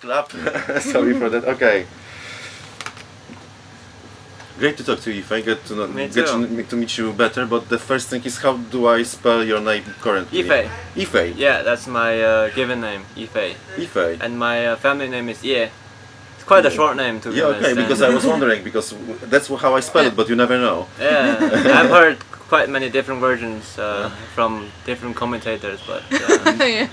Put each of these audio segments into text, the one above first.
Clap. Sorry for that. Okay. Great to talk to you. If I get to know, Me get too. to, to meet you better, but the first thing is how do I spell your name currently? Ife. Ife. Yeah, that's my uh, given name, Ife. Ife. And my uh, family name is Ye. It's quite a short name to be Yeah, honest. okay, and- because I was wondering because w- that's how I spell it, but you never know. Yeah, I've heard quite many different versions uh, from different commentators, but uh, yeah.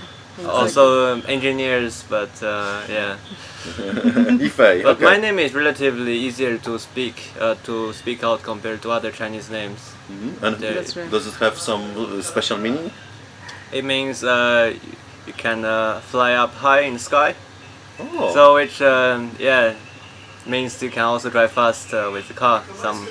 Also um, engineers. But uh, yeah, Ife. but okay. my name is relatively easier to speak uh, to speak out compared to other Chinese names. Mhm. And That's right. does it have some uh, special meaning? It means uh, you can uh, fly up high in the sky. Oh. So which um, yeah means you can also drive fast uh, with the car. Some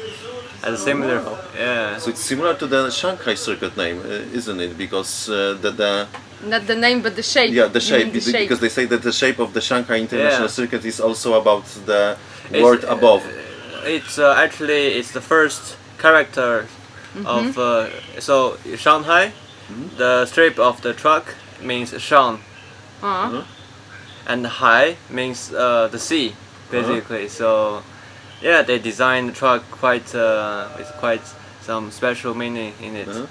as a similar yeah. So it's similar to the Shanghai circuit name, uh, isn't it? Because uh, the, the Not the name, but the shape. yeah the shape, the shape. because they say that the shape of the Shanghai International Yeah. Circuit is also about the It's, word uh, above. It's uh, actually it's the first character of uh, so Shanghai. The strip of the truck means Shan, Uh-huh. and Hai means uh, the sea, basically. So yeah, they designed the truck quite uh, with quite some special meaning in it. Uh-huh.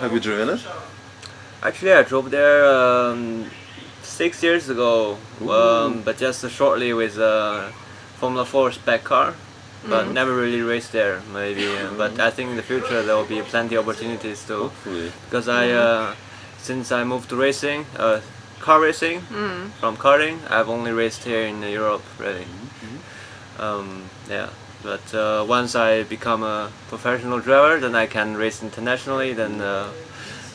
Have you driven it? Actually, I drove there um, six years ago, um, but just shortly with a Formula 4 spec car, but never really raced there. Maybe, uh, but I think in the future there will be plenty of opportunities to Hopefully. because I uh, since I moved to racing, uh, car racing from karting, I've only raced here in Europe, really. Um, yeah. But uh, once I become a professional driver, then I can race internationally. Then uh,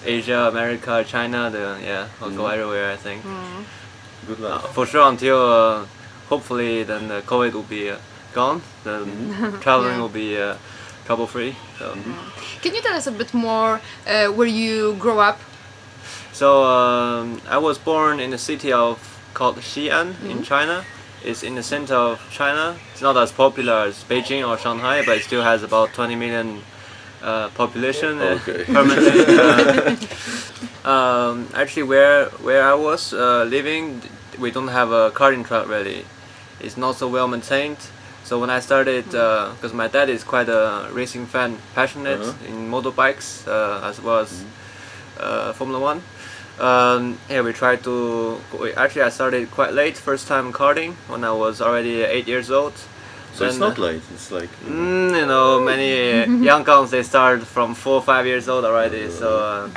Asia, America, China, the, yeah, I'll go everywhere. I think Good uh, luck. for sure until uh, hopefully then the COVID will be uh, gone. Then traveling Yeah. will be uh, trouble free. So. Can you tell us a bit more uh, where you grow up? So um, I was born in a city of called Xi'an in China. It's in the center of China. It's not as popular as Beijing or Shanghai, but it still has about 20 million uh, population uh, Okay. permanently. uh, um, actually, where where I was uh, living, we don't have a karting track really. It's not so well maintained. So when I started, because my dad is quite a racing fan, passionate Uh-huh. in motorbikes uh, as well as uh, Formula One. Um, yeah, we tried to. We, actually, I started quite late. First time karting when I was already eight years old. So it's not late. It's like Mm, you know, many young guns they start from four or five years old already. So, uh,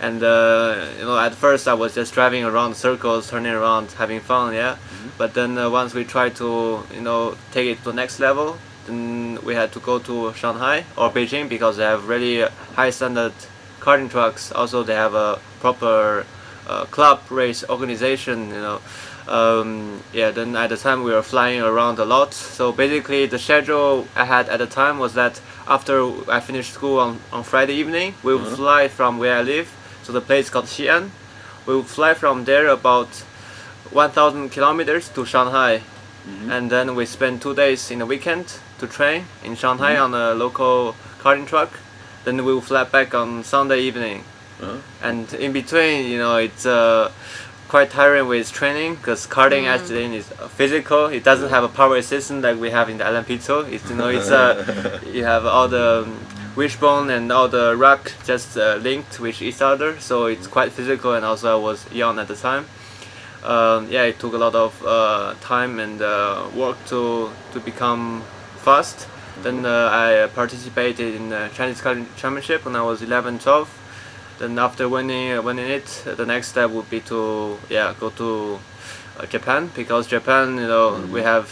and uh, you know, at first I was just driving around circles, turning around, having fun, yeah. But then uh, once we tried to, you know, take it to the next level, then we had to go to Shanghai or Beijing because they have really high standard karting trucks. Also, they have a proper uh, club race organization, you know. Um, yeah, then at the time we were flying around a lot. So basically, the schedule I had at the time was that after I finished school on, on Friday evening, we would fly from where I live. So the place called Xi'an. We would fly from there about 1,000 kilometers to Shanghai, and then we spend two days in the weekend to train in Shanghai on a local karting truck. Then we would fly back on Sunday evening uh, and in between you know it's uh, quite tiring with training because karting actually is physical. It doesn't have a power system like we have in the lmp2 it's you know it's uh, you have all the um, wishbone and all the rack just uh, linked with each other. So it's quite physical and also i was young at the time. Um, yeah it took a lot of uh, time and uh, work to to become fast. Then uh, i participated in the chinese karting championship when i was 11 12 then after winning winning it, the next step would be to yeah go to uh, Japan. Because Japan you know we have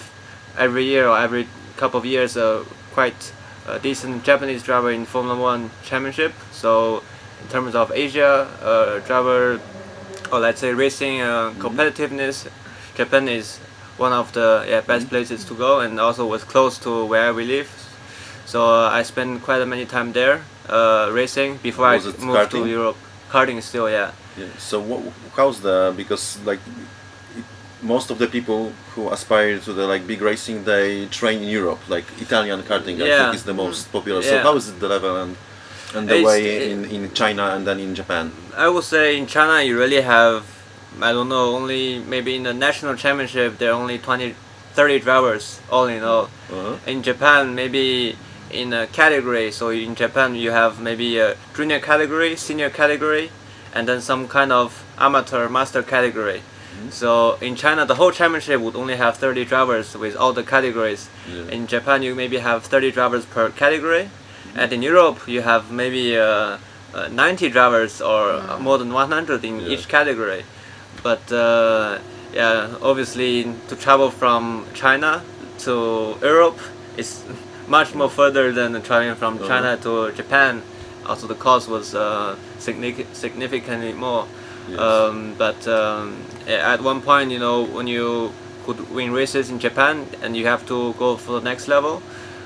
every year or every couple of years a quite uh, decent Japanese driver in Formula One championship. So in terms of Asia uh, driver or let's say racing uh, competitiveness, Japan is one of the yeah, best places to go and also was close to where we live. So uh, I spent quite a many time there uh, racing before I moved to? Europe. Karting still, yeah. yeah. So what, how's the because like most of the people who aspire to the like big racing they train in Europe like Italian karting I think is the most popular. So how is it the level and and the It's- way in, in China and then in Japan? I would say in China you really have I don't know, only maybe in the national championship there are only 20, 30 drivers all in all. Uh-huh. In Japan, maybe in a category. So in Japan, you have maybe a junior category, senior category, and then some kind of amateur master category. So in China, the whole championship would only have 30 drivers with all the categories. Yeah. In Japan, you maybe have 30 drivers per category, and in Europe, you have maybe uh, uh, 90 drivers or uh, more than 100 in Yeah. each category. But uh, yeah, obviously, to travel from China to Europe is much more further than traveling from Uh-huh. China to Japan. Also, the cost was uh, signific- significantly more. Yes. Um, but um, at one point, you know, when you could win races in Japan and you have to go for the next level,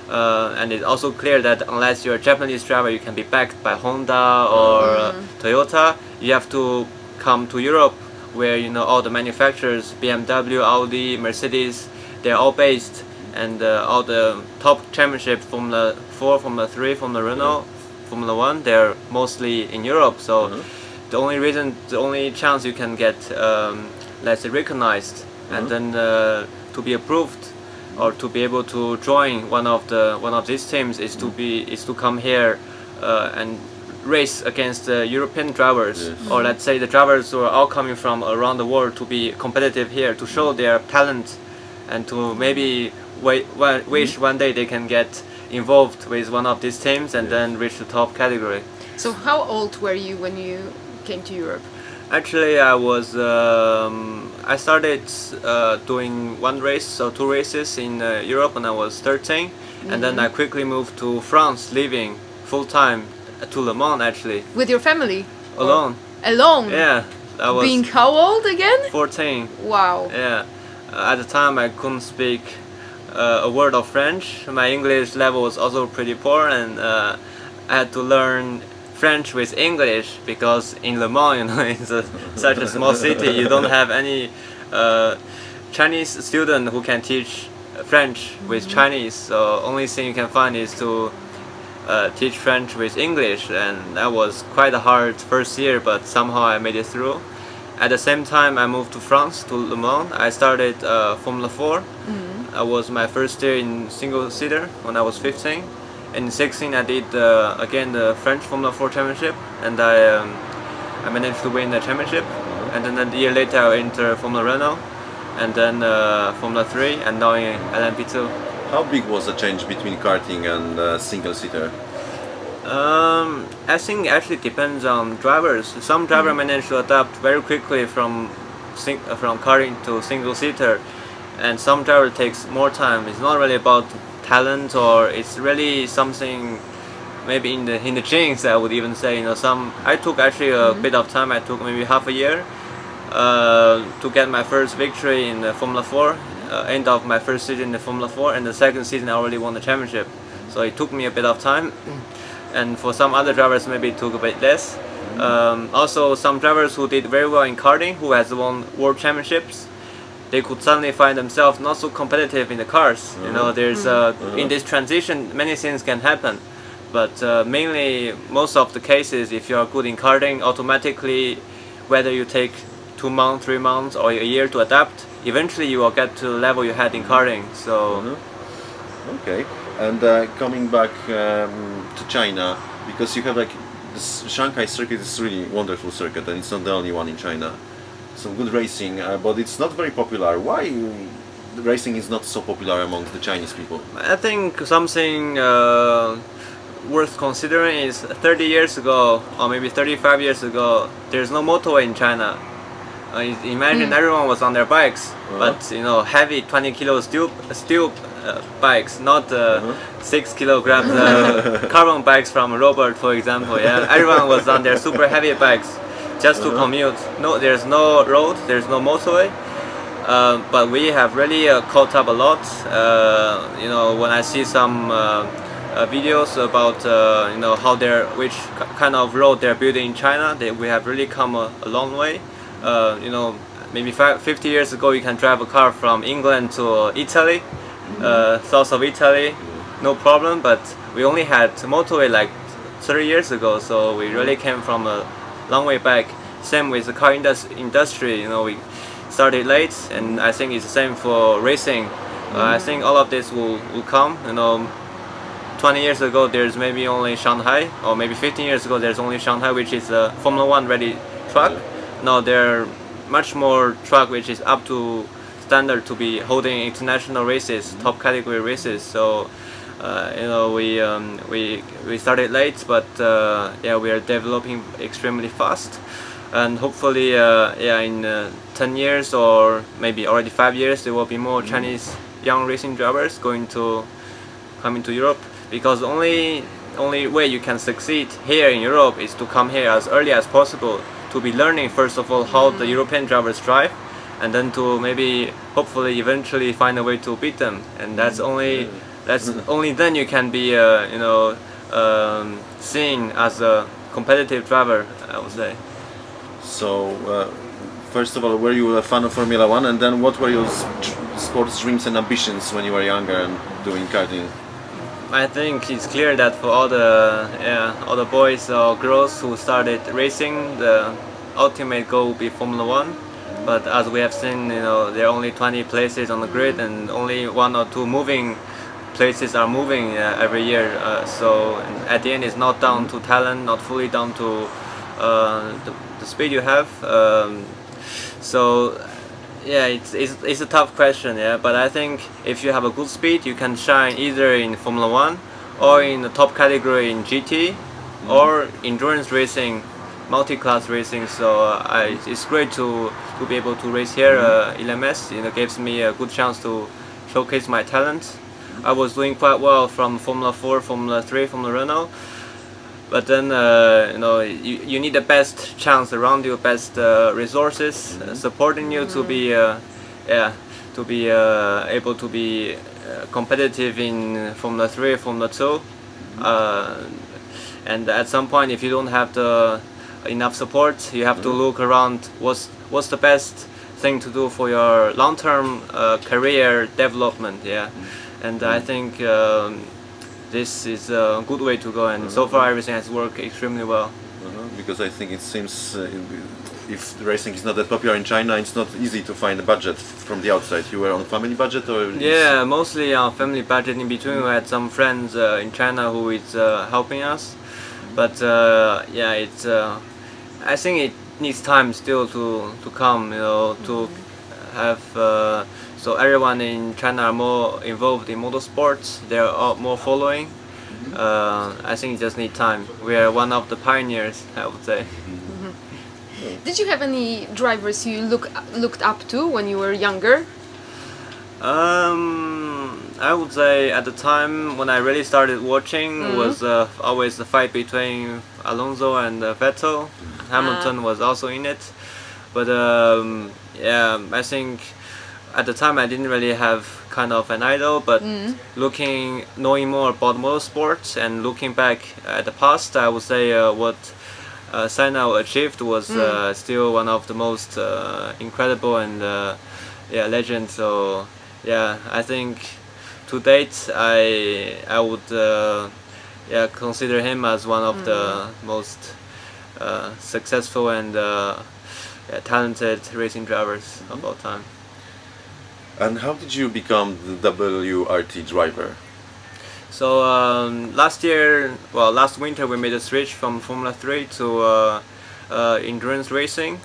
uh, and it's also clear that unless you're a Japanese driver, you can be backed by Honda or uh, Toyota. You have to come to Europe, where you know all the manufacturers, BMW, Audi, Mercedes, they're all based, and uh, all the top championship Formula Four, Formula Three, Formula Renault, Formula One, they're mostly in Europe. So Uh-huh. the only reason, the only chance you can get, um, let's say, recognized and Uh-huh. then uh, to be approved or to be able to join one of the one of these teams is to be is to come here uh, and race against the European drivers Yes. or let's say the drivers who are all coming from around the world to be competitive here to show their talent and to maybe wait, wa- wish one day they can get involved with one of these teams and Yes. then reach the top category. So how old were you when you came to Europe? Actually, I was. Um, I started uh, doing one race, so two races in uh, Europe when I was 13, and then I quickly moved to France, living full time to Le Mans actually, With your family? Or alone. Alone? Yeah, I was Being how old again? 14. Wow. Yeah, at the time I couldn't speak uh, a word of French. My English level was also pretty poor, and uh, I had to learn French with English because in Le Mans, you know, it's a, such a small city. You don't have any uh, Chinese student who can teach French with Chinese. So only thing you can find is to uh, teach French with English, and that was quite a hard first year, but somehow I made it through. At the same time, I moved to France to Le Mans. I started uh, Formula 4. I was my first year in single seater when I was 15. In 16, I did uh, again the French Formula 4 Championship, and I um, I managed to win the championship. And then a year later, I entered Formula Renault, and then uh, Formula 3, and now in LMP2. How big was the change between karting and uh, single seater? Um, I think actually depends on drivers. Some driver manage to adapt very quickly from sing- uh, from karting to single seater, and some driver takes more time. It's not really about talent or it's really something maybe in the in the genes. I would even say you know some. I took actually a bit of time. I took maybe half a year uh, to get my first victory in the Formula 4. Uh, end of my first season in the Formula 4, and the second season I already won the championship. So it took me a bit of time and for some other drivers maybe it took a bit less. Um, also, some drivers who did very well in karting, who has won world championships, they could suddenly find themselves not so competitive in the cars. You know, there's uh, in this transition many things can happen, but uh, mainly most of the cases, if you are good in karting, automatically, whether you take two months, three months, or a year to adapt, eventually you will get to the level you had in karting. So. Mhm. Okay, and uh, coming back um, to China, because you have like this Shanghai circuit is really wonderful circuit, and it's not the only one in China. Some good racing, uh, but it's not very popular. Why the racing is not so popular among the Chinese people? I think something uh, worth considering is 30 years ago, or maybe 35 years ago, there's no motorway in China. Uh, i- imagine everyone was on their bikes, Uh-huh. but you know, heavy 20 kilos steel, steel uh, bikes, not uh, Uh-huh. six kilograms uh, carbon bikes from Robert, for example. Yeah, everyone was on their super heavy bikes just to Uh-huh. commute. No, there's no road, there's no motorway. Uh, but we have really uh, caught up a lot. Uh, you know, when I see some uh, uh, videos about uh, you know how they're which k- kind of road they're building in China, they, we have really come a, a long way. Uh, you know, maybe fi 50 years ago, you can drive a car from England to Italy, uh, south of Italy, no problem. But we only had motorway like 30 years ago, so we really came from a long way back. same with the car indus- industry. You know, we started late, and I think it's the same for racing. Uh, I think all of this will, will come. You know, 20 years ago there's maybe only Shanghai, or maybe 15 years ago there's only Shanghai, which is a Formula One ready truck. Now there are much more truck which is up to standard to be holding international races, top category races. So. Uh, you know, we um, we we started late, but uh, yeah, we are developing extremely fast, and hopefully, uh, yeah, in uh, 10 years or maybe already five years, there will be more Chinese young racing drivers going to come into Europe because only only way you can succeed here in Europe is to come here as early as possible to be learning first of all how the European drivers drive and then to maybe hopefully eventually find a way to beat them. And that's only that's only then you can be uh, you know um, seen as a competitive driver I would say. So, uh, first of all, were you a fan of Formula One, and then what were your sports dreams and ambitions when you were younger and doing karting? I think it's clear that for all the yeah, all the boys or girls who started racing, the ultimate goal will be Formula One. But as we have seen, you know, there are only 20 places on the grid, and only one or two moving places are moving uh, every year. Uh, so at the end, it's not down to talent, not fully down to uh, the, the speed you have. Um, so yeah, it's, it's, it's a tough question, yeah. But I think if you have a good speed, you can shine either in Formula One or in the top category in GT or endurance racing, multi-class racing. So uh, I, it's great to, to be able to race here. Uh, LMS, you know, gives me a good chance to showcase my talent. I was doing quite well from Formula 4, Formula 3, Formula Renault. But then, uh, you know, you, you need the best chance around you, best uh, resources uh, supporting you to be, uh, yeah, to be uh, able to be uh, competitive in Formula 3, Formula 2. Uh, and at some point, if you don't have the enough support, you have to look around what's what's the best thing to do for your long-term uh, career development. Yeah, and I think. Um, this is a good way to go, and so far everything has worked extremely well. Because I think it seems uh, if racing is not that popular in China, it's not easy to find a budget from the outside. You were on family budget or? Yeah, mostly on family budget. In between, we had some friends uh, in China who is uh, helping us, but uh, yeah, it's. I think it needs time still to to come. You know, to have. Uh, so everyone in China are more involved in motorsports. They're more following. Uh, I think it just need time. We are one of the pioneers, I would say. Did you have any drivers you look looked up to when you were younger? Um, I would say at the time when I really started watching was uh, always the fight between Alonso and uh, Vettel. Hamilton was also in it, but um, yeah, I think at the time I didn't really have kind of an idol. But looking, knowing more about motorsports and looking back at the past, I would say uh, what uh, Senna achieved was uh, still one of the most uh, incredible and uh, yeah legend. So yeah, I think to date I I would uh, yeah consider him as one of the most uh, successful and uh, yeah, talented racing drivers of all time. And how did you become the WRT driver? So um, last year, well, last winter we made a switch from Formula 3 to uh, uh, endurance racing.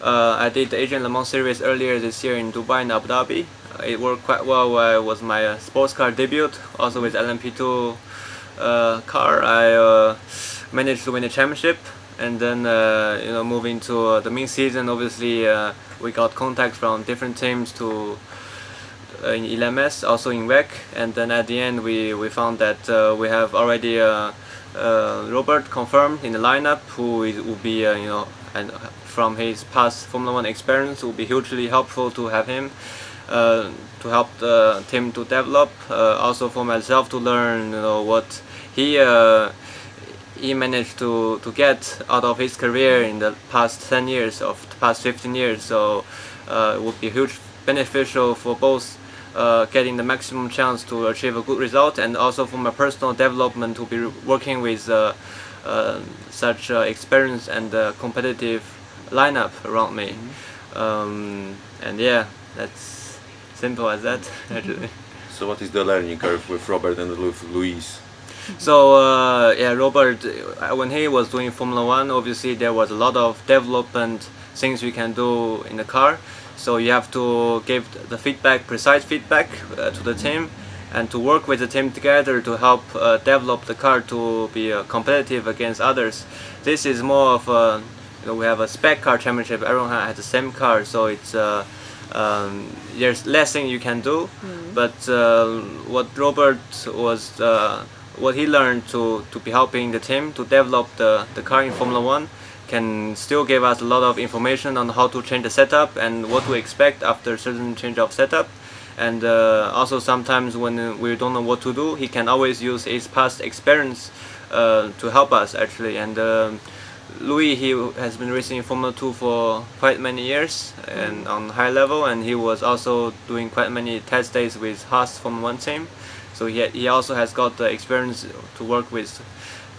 Uh, I did the Asian Le Mans Series earlier this year in Dubai and Abu Dhabi. It worked quite well. It was my uh, sports car debut, also with LMP2 uh, car. I uh, managed to win the championship, and then uh, you know moving to uh, the main season. Obviously, uh, we got contact from different teams to in LMS, also in WEC, and then at the end we, we found that we have already Robert confirmed in the lineup, who is, will be you know and from his past Formula One experience will be hugely helpful to have him to help the team to develop. Uh, also for myself to learn you know what he. Uh, he managed to, to get out of his career in the past 10 years of the past 15 years so uh, it would be huge beneficial for both uh, getting the maximum chance to achieve a good result and also for my personal development to be working with uh, uh, such uh, experienced and uh, competitive lineup around me. Um, and yeah, that's simple as that actually. So what is the learning curve with Robert and with Luis? So uh, yeah, Robert, uh, when he was doing Formula One, obviously there was a lot of development things we can do in the car. So you have to give the feedback, precise feedback uh, to the team, and to work with the team together to help uh, develop the car to be uh, competitive against others. This is more of a, you know, we have a spec car championship. Everyone has the same car, so it's. Um, there's less thing you can do, but uh, what Robert was uh, what he learned to, to be helping the team to develop the, the car in Formula One can still give us a lot of information on how to change the setup and what to expect after certain change of setup. And uh, also sometimes when we don't know what to do, he can always use his past experience uh, to help us actually. And um Louis, he has been racing in Formula 2 for quite many years and on high level, and he was also doing quite many test days with Haas Formula 1 team. So he, he also has got the experience to work with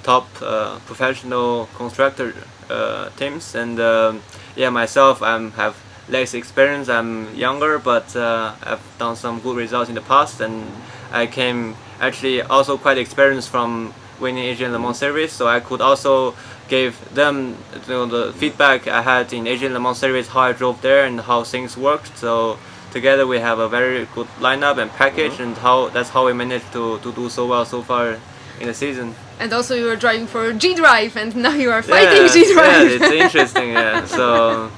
top uh, professional constructor uh, teams. And um, yeah, myself, I have less experience. I'm younger, but uh, I've done some good results in the past, and I came actually also quite experienced from winning Asian Le Mans Series. So I could also give them you know, the feedback I had in Asian Le Mans Series, how I drove there and how things worked. So together we have a very good lineup and package, and how that's how we managed to, to do so well so far in the season. And also you were driving for G Drive, and now you are fighting yeah, G Drive. yeah, it's interesting. Yeah, so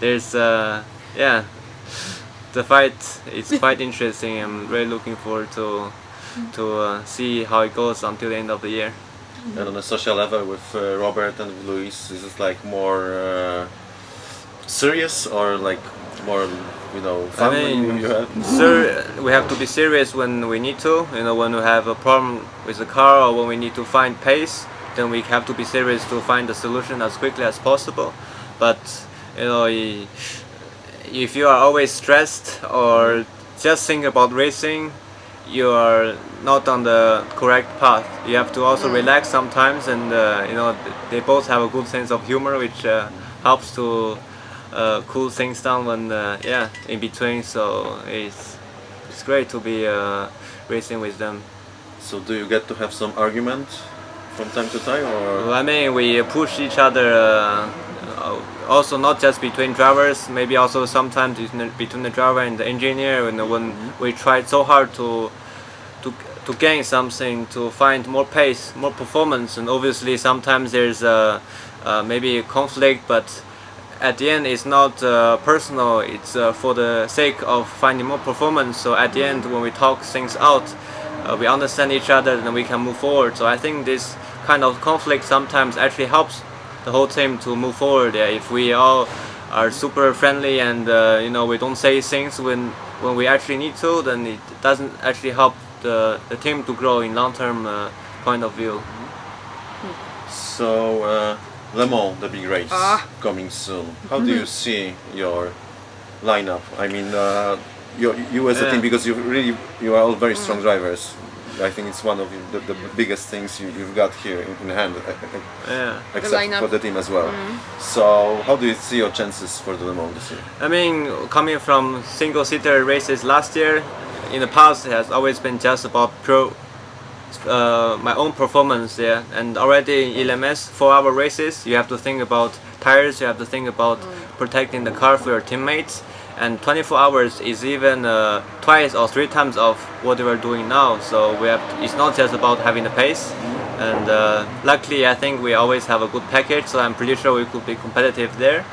there's uh, yeah, the fight is quite interesting. I'm really looking forward to to uh, see how it goes until the end of the year. And on a social level with uh, Robert and Luis, is it like more uh, serious or like more, you know, fun when mean, you, have? Sir, we have to be serious when we need to. You know, when we have a problem with the car or when we need to find pace, then we have to be serious to find the solution as quickly as possible. But you know, if you are always stressed or just think about racing, you are not on the correct path. You have to also relax sometimes, and uh, you know, they both have a good sense of humor, which uh, helps to uh, cool things down when uh, yeah in between. So it's it's great to be uh, racing with them. So do you get to have some argument from time to time or? Well, I mean, we push each other. Uh, also, not just between drivers, maybe also sometimes between the, driver and the engineer. Know, when we tried so hard to to to gain something, to find more pace, more performance, and obviously sometimes there's uh, uh, maybe a conflict, but at the end it's not uh, personal. It's uh, for the sake of finding more performance. So at the end, when we talk things out, uh, we understand each other, and we can move forward. So I think this kind of conflict sometimes actually helps the whole team to move forward. Yeah, if we all are super friendly and uh, you know we don't say things when when we actually need to, then it doesn't actually help the, the team to grow in long term uh, point of view. So uh, Le Mans, the big race Ah. coming soon. How do you see your lineup? I mean, uh, you, you as a Yeah. team because you really you are all very strong drivers. I think it's one of the, the biggest things you, you've got here in, in hand, Yeah. except lineup. for the team as well. So, how do you see your chances for the Le Mans this year? I mean, coming from single seater races last year, in the past it has always been just about pro, uh, my own performance there. And already in LMS, four hour races, you have to think about tires, you have to think about protecting the car for your teammates. And 24 hours is even uh, twice or three times of what we are doing now. So we have it's not just about having the pace. And uh, luckily, I think we always have a good package. So I'm pretty sure we could be competitive there.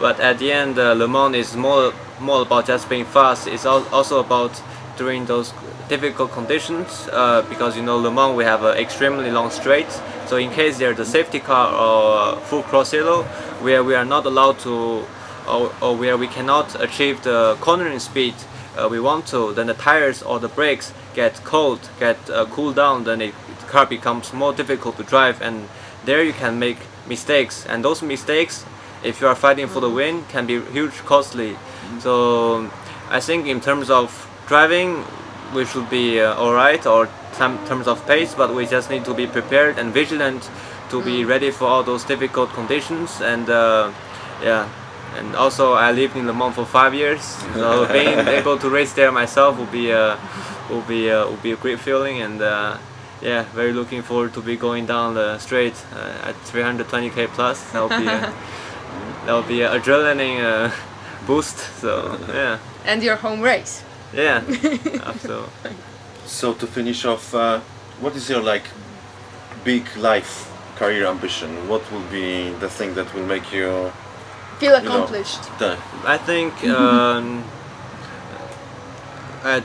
But at the end, uh, Le Mans is more more about just being fast. It's al- also about during those difficult conditions uh, because you know Le Mans we have an extremely long straight. So in case there's a safety car or full cross yellow, where we are not allowed to, or, or where we cannot achieve the cornering speed uh, we want to, then the tires or the brakes get cold, get uh, cooled down, then it, the car becomes more difficult to drive, and there you can make mistakes, and those mistakes if you are fighting for the win can be huge costly. So i think in terms of driving we should be uh, all right or some terms of pace but we just need to be prepared and vigilant to be ready for all those difficult conditions and uh, yeah. And also, I lived in Le Mans for five years, so being able to race there myself will be a will be a, will be a great feeling, and uh, yeah, very looking forward to be going down the straight uh, at 320k plus. That will be a, that will be an adrenaline uh, boost. So yeah, And your home race. yeah, absolutely. So to finish off, uh, what is your like big life career ambition? What will be the thing that will make you Feel you know, accomplished. I think um, at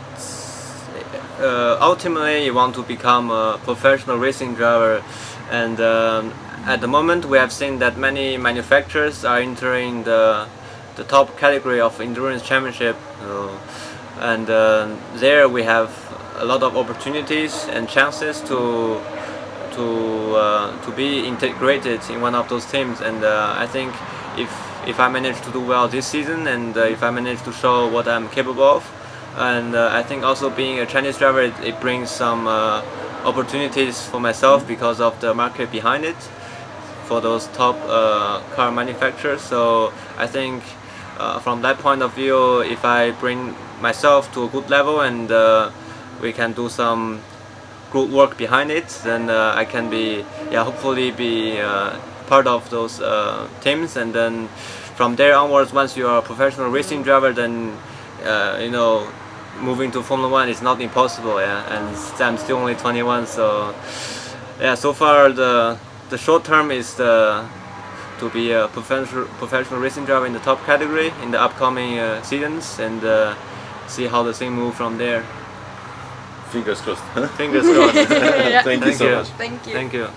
uh, ultimately you want to become a professional racing driver, and um, at the moment we have seen that many manufacturers are entering the the top category of endurance championship, uh, and uh, there we have a lot of opportunities and chances to to uh, to be integrated in one of those teams. And uh, I think if if I manage to do well this season and uh, if I manage to show what I'm capable of. And uh, I think also being a Chinese driver it, it brings some uh, opportunities for myself because of the market behind it for those top uh, car manufacturers. So I think uh, from that point of view if I bring myself to a good level and uh, we can do some good work behind it, then I can be, yeah, hopefully be part of those uh, teams, and then from there onwards, once you are a professional racing driver, then uh, you know, moving to Formula One is not impossible, yeah, and I'm still only 21, so yeah, so far the the short term is the to be a professional professional racing driver in the top category in the upcoming uh, seasons, and uh, see how the thing move from there. fingers crossed? Fingers crossed. Yeah. Thank you so you. much. Thank you. Thank you.